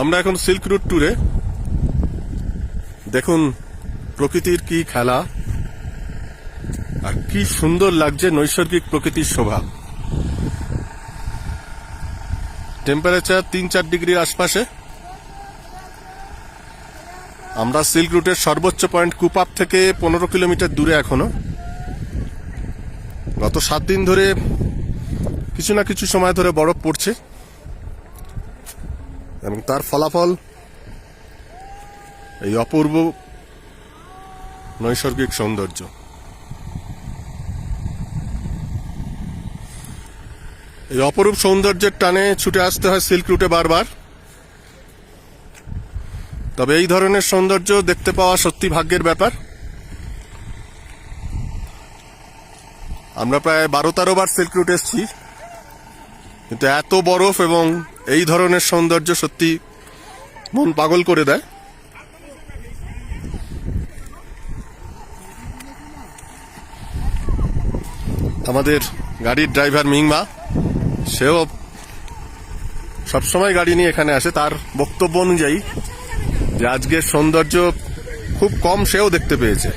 আমরা এখন silk route ট্যুরে। দেখুন প্রকৃতির কি খেলা আর কি সুন্দর লাগছে নৈসর্গিক প্রকৃতির শোভা। টেম্পারেচার তিন চার ডিগ্রির আশপাশে। আমরা সিল্ক রুটের সর্বোচ্চ পয়েন্ট কুপাপ থেকে পনেরো কিলোমিটার দূরে এখনও। গত সাত দিন ধরে কিছু না কিছু সময় ধরে বরফ পড়ছে। এবং তার ফলাফল এই অপূর্ব নৈসর্গিক সৌন্দর্য। এই অপরূপ সৌন্দর্যের টানে ছুটে আসতে হয় সিল্ক রুটে বারবার। তবে এই ধরনের সৌন্দর্য দেখতে পাওয়া সত্যি ভাগ্যের ব্যাপার। আমরা প্রায় বারো তেরো বার সিল্ক রুট এসেছি। কিন্তু এত বরফ এবং এই ধরনের সৌন্দর্য সত্যি মন পাগল করে দেয়। আমাদের গাড়ির ড্রাইভার মিংমা, সেও সবসময় গাড়ি নিয়ে এখানে আসে, তার বক্তব্য অনুযায়ী যে আজকের সৌন্দর্য খুব কম সেও দেখতে পেয়েছে।